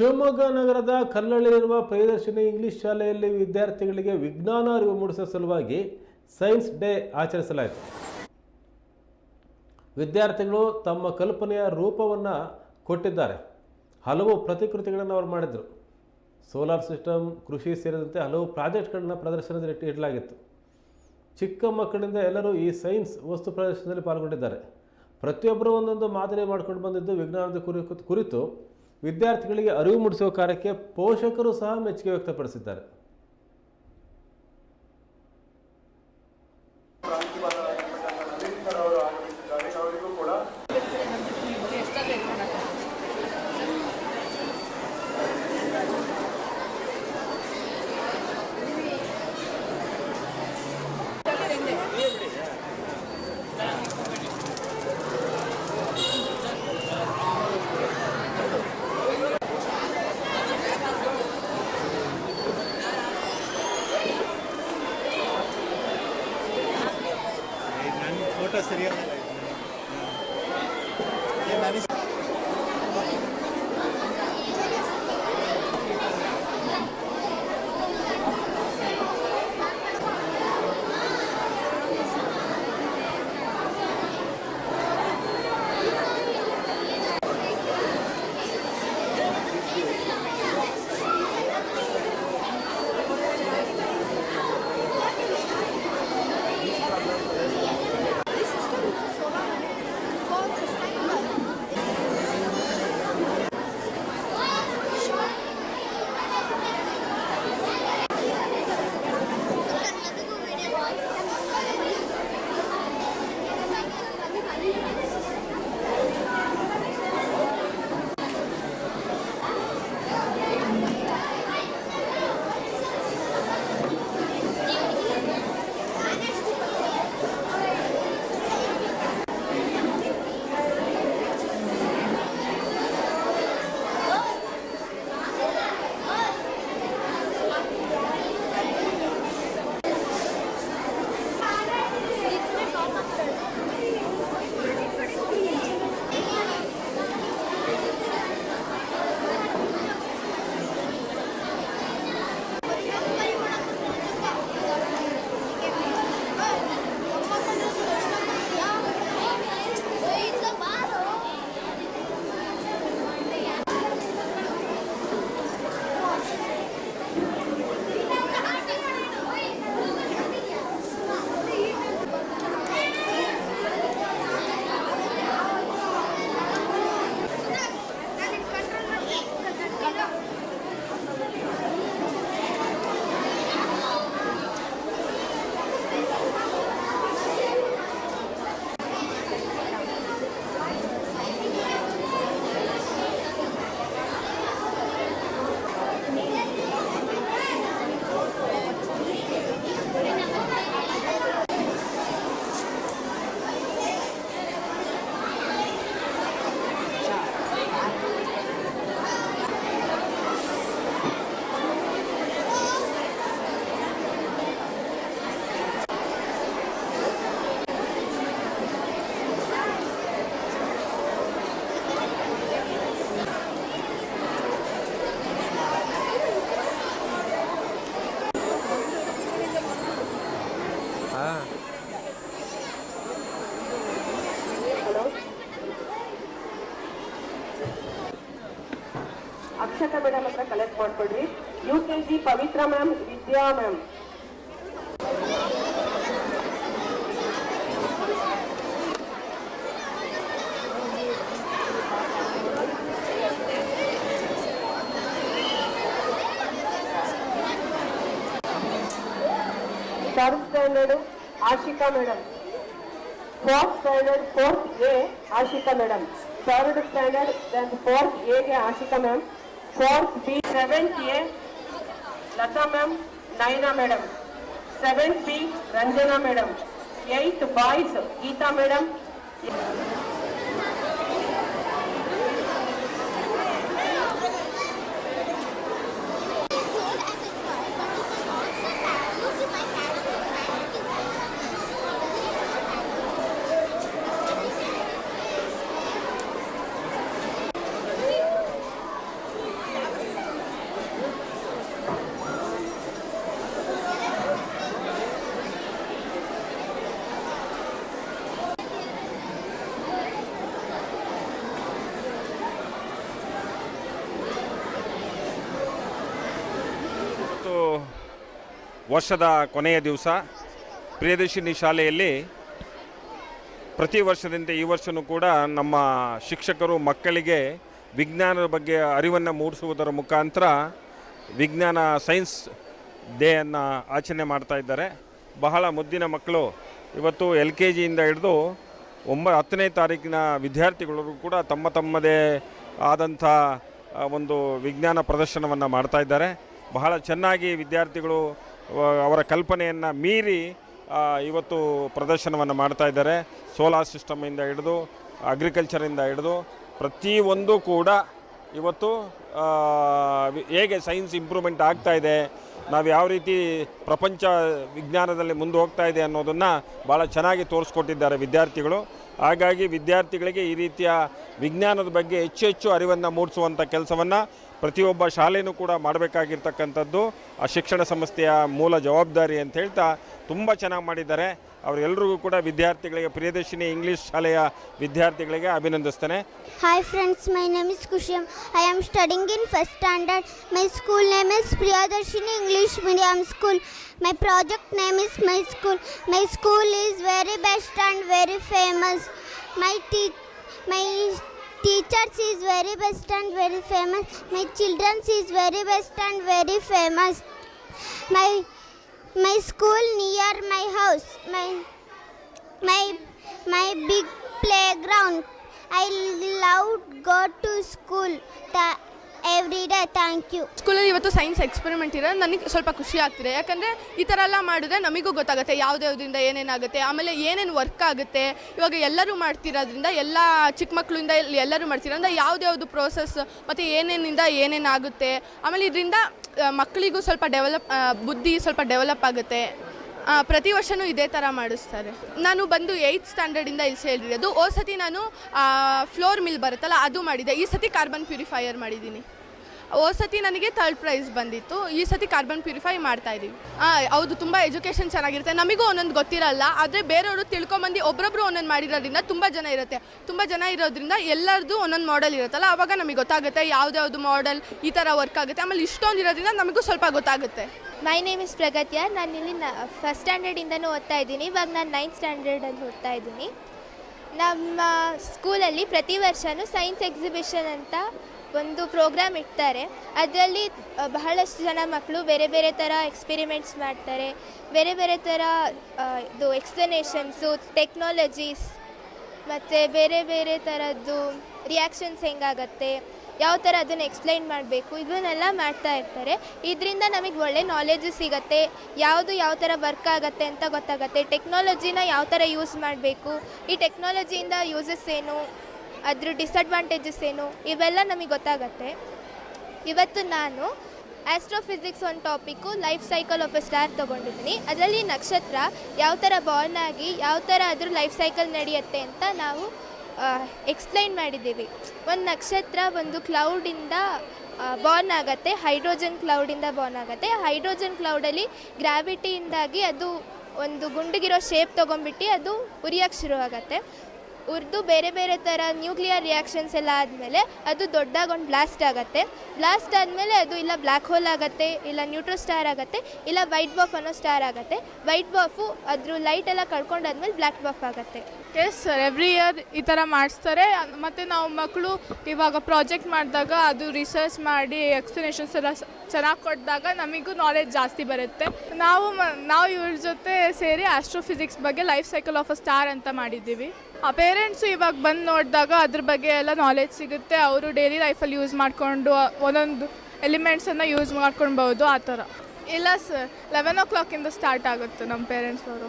ಶಿವಮೊಗ್ಗ ನಗರದ ಕಲ್ಲಳ್ಳಿಯಲ್ಲಿರುವ ಪ್ರಿಯದರ್ಶಿನಿ ಇಂಗ್ಲಿಷ್ ಶಾಲೆಯಲ್ಲಿ ವಿದ್ಯಾರ್ಥಿಗಳಿಗೆ ವಿಜ್ಞಾನ ಅರಿವು ಮೂಡಿಸುವ ಸಲುವಾಗಿ ಸೈನ್ಸ್ ಡೇ ಆಚರಿಸಲಾಯಿತು. ವಿದ್ಯಾರ್ಥಿಗಳು ತಮ್ಮ ಕಲ್ಪನೆಯ ರೂಪವನ್ನು ಕೊಟ್ಟಿದ್ದಾರೆ. ಹಲವು ಪ್ರತಿಕೃತಿಗಳನ್ನು ಅವರು ಮಾಡಿದರು. ಸೋಲಾರ್ ಸಿಸ್ಟಮ್, ಕೃಷಿ ಸೇರಿದಂತೆ ಹಲವು ಪ್ರಾಜೆಕ್ಟ್ಗಳನ್ನು ಪ್ರದರ್ಶನದಲ್ಲಿ ಇಡಲಾಗಿತ್ತು. ಚಿಕ್ಕ ಮಕ್ಕಳಿಂದ ಎಲ್ಲರೂ ಈ ಸೈನ್ಸ್ ವಸ್ತು ಪ್ರದರ್ಶನದಲ್ಲಿ ಪಾಲ್ಗೊಂಡಿದ್ದಾರೆ. ಪ್ರತಿಯೊಬ್ಬರು ಒಂದೊಂದು ಮಾದರಿ ಮಾಡ್ಕೊಂಡು ಬಂದಿದ್ದು ವಿಜ್ಞಾನದ ಕುರಿತು ಕುರಿತು ವಿದ್ಯಾರ್ಥಿಗಳಿಗೆ ಅರಿವು ಮೂಡಿಸುವ ಕಾರ್ಯಕ್ಕೆ ಪೋಷಕರು ಸಹ ಮೆಚ್ಚುಗೆ ವ್ಯಕ್ತಪಡಿಸಿದ್ದಾರೆ. ಅಕ್ಷತಾ ಮೇಡಮ್ ಹತ್ರ collect ಮಾಡ್ಕೊಡ್ರಿ U K G Pavitra ma'am Vidya ma'am third standard Ashika madam fourth standard fourth A Ashika madam third standard then fourth ಎಗೆ Ashika ma'am fourth B seven किए Lata ma'am Naina madam seventh B Ranjana madam eight boys Geeta madam ವರ್ಷದ ಕೊನೆಯ ದಿವಸ ಪ್ರಿಯದರ್ಶಿನಿ ಶಾಲೆಯಲ್ಲಿ ಪ್ರತಿ ವರ್ಷದಂತೆ ಈ ವರ್ಷವೂ ಕೂಡ ನಮ್ಮ ಶಿಕ್ಷಕರು ಮಕ್ಕಳಿಗೆ ವಿಜ್ಞಾನದ ಬಗ್ಗೆ ಅರಿವನ್ನು ಮೂಡಿಸುವುದರ ಮುಖಾಂತರ ವಿಜ್ಞಾನ ಸೈನ್ಸ್ ಡೇಯನ್ನು ಆಚರಣೆ ಮಾಡ್ತಾ ಇದ್ದಾರೆ. ಬಹಳ ಮುದ್ದಿನ ಮಕ್ಕಳು. ಇವತ್ತು ಎಲ್ ಕೆ ಜಿಯಿಂದ ಹಿಡಿದು ಒಂಬ ಹತ್ತನೇ ತಾರೀಕಿನ ವಿದ್ಯಾರ್ಥಿಗಳು ಕೂಡ ತಮ್ಮ ತಮ್ಮದೇ ಆದಂಥ ಒಂದು ವಿಜ್ಞಾನ ಪ್ರದರ್ಶನವನ್ನು ಮಾಡ್ತಾ ಇದ್ದಾರೆ. ಬಹಳ ಚೆನ್ನಾಗಿ ವಿದ್ಯಾರ್ಥಿಗಳು ಅವರ ಕಲ್ಪನೆಯನ್ನು ಮೀರಿ ಇವತ್ತು ಪ್ರದರ್ಶನವನ್ನು ಮಾಡ್ತಾ ಇದ್ದಾರೆ. ಸೋಲಾರ್ ಸಿಸ್ಟಮಿಂದ ಹಿಡಿದು ಅಗ್ರಿಕಲ್ಚರಿಂದ ಹಿಡಿದು ಪ್ರತಿಯೊಂದು ಕೂಡ ಇವತ್ತು ಹೇಗೆ ಸೈನ್ಸ್ ಇಂಪ್ರೂವ್ಮೆಂಟ್ ಆಗ್ತಾ ಇದೆ, ನಾವು ಯಾವ ರೀತಿ ಪ್ರಪಂಚ ವಿಜ್ಞಾನದಲ್ಲಿ ಮುಂದೆ ಹೋಗ್ತಾ ಇದೆ ಅನ್ನೋದನ್ನು ಭಾಳ ಚೆನ್ನಾಗಿ ತೋರಿಸ್ಕೊಟ್ಟಿದ್ದಾರೆ ವಿದ್ಯಾರ್ಥಿಗಳು. ಹಾಗಾಗಿ ವಿದ್ಯಾರ್ಥಿಗಳಿಗೆ ಈ ರೀತಿಯ ವಿಜ್ಞಾನದ ಬಗ್ಗೆ ಹೆಚ್ಚು ಹೆಚ್ಚು ಅರಿವನ್ನು ಮೂಡಿಸುವಂಥ ಕೆಲಸವನ್ನು ಪ್ರತಿಯೊಬ್ಬ ಶಾಲೆಯೂ ಕೂಡ ಮಾಡಬೇಕಾಗಿರ್ತಕ್ಕಂಥದ್ದು, ಆ ಶಿಕ್ಷಣ ಸಂಸ್ಥೆಯ ಮೂಲ ಜವಾಬ್ದಾರಿ ಅಂತ ಹೇಳ್ತಾ ತುಂಬ ಚೆನ್ನಾಗಿ ಮಾಡಿದ್ದಾರೆ. ಅವರೆಲ್ಲರಿಗೂ ಕೂಡ ವಿದ್ಯಾರ್ಥಿಗಳಿಗೆ, ಪ್ರಿಯದರ್ಶಿನಿ ಇಂಗ್ಲೀಷ್ ಶಾಲೆಯ ವಿದ್ಯಾರ್ಥಿಗಳಿಗೆ ಅಭಿನಂದಿಸ್ತೇನೆ. Hi friends my name is Khushi I am studying in first standard my school name is Priyadarshini English medium school my project name is my school my school is very best and very famous my teach my teachers is very best and very famous. My children is very best and very famous. My my school near my house. My my my big playground. I love go to school every day thank you ಸ್ಕೂಲಲ್ಲಿ ಇವತ್ತು science experiment ಇರೋ ನನಗೆ ಸ್ವಲ್ಪ ಖುಷಿ ಆಗ್ತಿದೆ. ಯಾಕಂದರೆ ಈ ಥರ ಎಲ್ಲ ಮಾಡಿದ್ರೆ ನಮಗೂ ಗೊತ್ತಾಗುತ್ತೆ ಯಾವುದ್ಯಾವುದರಿಂದ ಏನೇನಾಗುತ್ತೆ. ಆಮೇಲೆ ಏನೇನು ವರ್ಕ್ ಆಗುತ್ತೆ. ಇವಾಗ ಎಲ್ಲರೂ ಮಾಡ್ತಿರೋದ್ರಿಂದ, ಎಲ್ಲ ಚಿಕ್ಕ ಮಕ್ಕಳಿಂದ ಎಲ್ಲರೂ ಮಾಡ್ತಿರೋದ್ರಿಂದ ಯಾವ್ದ್ಯಾವ್ದು ಪ್ರೋಸೆಸ್ ಮತ್ತು ಏನೇನಿಂದ ಏನೇನಾಗುತ್ತೆ. ಆಮೇಲೆ ಇದರಿಂದ ಮಕ್ಕಳಿಗೂ ಸ್ವಲ್ಪ ಡೆವಲಪ್ ಬುದ್ಧಿ ಸ್ವಲ್ಪ ಡೆವಲಪ್ ಆಗುತ್ತೆ. ಪ್ರತಿ ವರ್ಷನೂ ಇದೇ ಥರ ಮಾಡಿಸ್ತಾರೆ. ನಾನು ಬಂದು ಏಯ್ತ್ ಸ್ಟ್ಯಾಂಡರ್ಡಿಂದ ಇಲ್ಲಿ ಸೇರಿರೋದು. ಓ ಸತಿ ನಾನು ಫ್ಲೋರ್ ಮಿಲ್ ಬರುತ್ತಲ್ಲ, ಅದು ಮಾಡಿದೆ. ಈ ಸತಿ ಕಾರ್ಬನ್ ಪ್ಯೂರಿಫೈಯರ್ ಮಾಡಿದ್ದೀನಿ. ಓ ಸತಿ ನನಗೆ ಥರ್ಡ್ ಪ್ರೈಸ್ ಬಂದಿತ್ತು. ಈ ಸತಿ ಕಾರ್ಬನ್ ಪ್ಯೂರಿಫೈ ಮಾಡ್ತಾ ಇದ್ದೀವಿ ಹಾಂ ಹೌದು, ತುಂಬ ಎಜುಕೇಷನ್ ಚೆನ್ನಾಗಿರುತ್ತೆ. ನಮಗೂ ಒಂದೊಂದು ಗೊತ್ತಿರಲ್ಲ, ಆದರೆ ಬೇರೆಯವರು ತಿಳ್ಕೊಂಬಂದು ಒಬ್ಬೊಬ್ಬರು ಒಂದೊಂದು ಮಾಡಿರೋದ್ರಿಂದ ತುಂಬ ಜನ ಇರುತ್ತೆ. ತುಂಬ ಜನ ಇರೋದ್ರಿಂದ ಎಲ್ಲರದ್ದು ಒಂದೊಂದು ಮಾಡೆಲ್ ಇರುತ್ತಲ್ಲ ಆವಾಗ ನಮಗೆ ಗೊತ್ತಾಗುತ್ತೆ ಯಾವ್ದು ಮಾಡೆಲ್ ಈ ಥರ ವರ್ಕ್ ಆಗುತ್ತೆ. ಆಮೇಲೆ ಇಷ್ಟೊಂದು ಇರೋದ್ರಿಂದ ನಮಗೂ ಸ್ವಲ್ಪ ಗೊತ್ತಾಗುತ್ತೆ. ಮೈ ನೇಮ್ ಇಸ್ ಪ್ರಗತ್ಯ ನಾನು ಇಲ್ಲಿ ನ ಫಸ್ಟ್ ಸ್ಟ್ಯಾಂಡರ್ಡಿಂದನೂ ಓದ್ತಾ ಇದ್ದೀನಿ. ಇವಾಗ ನಾನು ನೈನ್ತ್ ಸ್ಟ್ಯಾಂಡರ್ಡಲ್ಲಿ ಓದ್ತಾ ಇದ್ದೀನಿ. ನಮ್ಮ ಸ್ಕೂಲಲ್ಲಿ ಪ್ರತಿ ವರ್ಷವೂ ಸೈನ್ಸ್ ಎಕ್ಸಿಬಿಷನ್ ಅಂತ ಒಂದು ಪ್ರೋಗ್ರಾಮ್ ಇಡ್ತಾರೆ. ಅದರಲ್ಲಿ ಬಹಳಷ್ಟು ಜನ ಮಕ್ಕಳು ಬೇರೆ ಬೇರೆ ಥರ ಎಕ್ಸ್ಪೆರಿಮೆಂಟ್ಸ್ ಮಾಡ್ತಾರೆ. ಬೇರೆ ಬೇರೆ ಥರ ಇದು ಎಕ್ಸ್ಪ್ಲನೇಷನ್ಸು ಟೆಕ್ನಾಲಜೀಸ್ ಮತ್ತು ಬೇರೆ ಬೇರೆ ಥರದ್ದು ರಿಯಾಕ್ಷನ್ಸ್ ಹೆಂಗಾಗತ್ತೆ. ಯಾವ ಥರ ಅದನ್ನು ಎಕ್ಸ್ಪ್ಲೈನ್ ಮಾಡಬೇಕು? ಇದನ್ನೆಲ್ಲ ಮಾಡ್ತಾ ಇರ್ತಾರೆ. ಇದರಿಂದ ನಮಗೆ ಒಳ್ಳೆ ನಾಲೆಜು ಸಿಗತ್ತೆ. ಯಾವುದು ಯಾವ ಥರ ವರ್ಕ್ ಆಗುತ್ತೆ ಅಂತ ಗೊತ್ತಾಗತ್ತೆ. ಟೆಕ್ನಾಲಜಿನ ಯಾವ ಥರ ಯೂಸ್ ಮಾಡಬೇಕು? ಈ ಟೆಕ್ನಾಲಜಿಯಿಂದ ಯೂಸಸ್ ಏನು? ಅದ್ರ ಡಿಸ್ಅಡ್ವಾಂಟೇಜಸ್ ಏನು? ಇವೆಲ್ಲ ನಮಗೆ ಗೊತ್ತಾಗತ್ತೆ. ಇವತ್ತು ನಾನು ಆಸ್ಟ್ರೋಫಿಸಿಕ್ಸ್ ಒಂದು topic life cycle of a star ತೊಗೊಂಡಿದ್ದೀನಿ. ಅದರಲ್ಲಿ ನಕ್ಷತ್ರ ಯಾವ ಥರ ಬಾರ್ನ್ ಆಗಿ, ಯಾವ ಥರ ಅದ್ರ ಲೈಫ್ ಸೈಕಲ್ ನಡೆಯುತ್ತೆ ಅಂತ ನಾವು ಎಕ್ಸ್ಪ್ಲೈನ್ ಮಾಡಿದ್ದೀವಿ. ಒಂದು ನಕ್ಷತ್ರ, ಒಂದು ಕ್ಲೌಡಿಂದ ಬಾರ್ನ್ ಆಗುತ್ತೆ ಹೈಡ್ರೋಜನ್ ಕ್ಲೌಡಿಂದ ಬಾರ್ನ್ ಆಗುತ್ತೆ. ಹೈಡ್ರೋಜನ್ ಕ್ಲೌಡಲ್ಲಿ ಗ್ರಾವಿಟಿಯಿಂದಾಗಿ ಅದು ಒಂದು ಗುಂಡಿಗಿರೋ ಶೇಪ್ ತೊಗೊಂಬಿಟ್ಟು ಅದು ಉರಿಯೋಕ್ಕೆ ಶುರು ಆಗುತ್ತೆ. ಉರಿದು ಬೇರೆ ಬೇರೆ ಥರ ನ್ಯೂಕ್ಲಿಯರ್ ರಿಯಾಕ್ಷನ್ಸ್ ಎಲ್ಲ ಆದಮೇಲೆ ಅದು ದೊಡ್ಡದಾಗಿ ಒಂದು ಬ್ಲಾಸ್ಟ್ ಆಗುತ್ತೆ. ಬ್ಲಾಸ್ಟ್ ಆದಮೇಲೆ ಅದು ಇಲ್ಲ ಬ್ಲ್ಯಾಕ್ ಹೋಲ್ ಆಗುತ್ತೆ, ಇಲ್ಲ ನ್ಯೂಟ್ರೋ ಸ್ಟಾರ್ ಆಗುತ್ತೆ, ಇಲ್ಲ ವೈಟ್ ಬಫ್ ಅನ್ನೋ ಸ್ಟಾರ್ ಆಗುತ್ತೆ. ವೈಟ್ ಬಫು ಅದ್ರ ಲೈಟ್ ಎಲ್ಲ ಕಳ್ಕೊಂಡಾದ್ಮೇಲೆ ಬ್ಲ್ಯಾಕ್ ಬಫ್ ಆಗುತ್ತೆ. ಎಸ್ ಸರ್ ಎವ್ರಿ ಇಯರ್ ಈ ಥರ ಮಾಡಿಸ್ತಾರೆ. ಮತ್ತು ನಾವು ಮಕ್ಕಳು ಇವಾಗ ಪ್ರಾಜೆಕ್ಟ್ ಮಾಡಿದಾಗ ಅದು ರಿಸರ್ಚ್ ಮಾಡಿ ಎಕ್ಸ್ಪ್ಲನೇಷನ್ಸ್ ಎಲ್ಲ ಚೆನ್ನಾಗಿ ಕೊಟ್ಟಾಗ ನಮಗೂ ನಾಲೆಜ್ ಜಾಸ್ತಿ ಬರುತ್ತೆ. ನಾವು ನಾವು ಇವ್ರ ಜೊತೆ ಸೇರಿ ಆಸ್ಟ್ರೋಫಿಸಿಕ್ಸ್ ಬಗ್ಗೆ life cycle of a star ಅಂತ ಮಾಡಿದ್ದೀವಿ. ಆ ಪೇರೆಂಟ್ಸು ಇವಾಗ ಬಂದು ನೋಡಿದಾಗ ಅದ್ರ ಬಗ್ಗೆ ಎಲ್ಲ ನಾಲೆಜ್ ಸಿಗುತ್ತೆ. ಅವರು ಡೈಲಿ ಲೈಫಲ್ಲಿ ಯೂಸ್ ಮಾಡಿಕೊಂಡು, ಒಂದೊಂದು ಎಲಿಮೆಂಟ್ಸನ್ನು ಯೂಸ್ ಮಾಡ್ಕೊಳ್ಬೋದು ಆ ಥರ. ಇಲ್ಲ ಸರ್ ಲೆವೆನ್ ಓ ಕ್ಲಾಕಿಂದ ಸ್ಟಾರ್ಟ್ ಆಗುತ್ತೆ ನಮ್ಮ ಪೇರೆಂಟ್ಸ್ ಅವರು.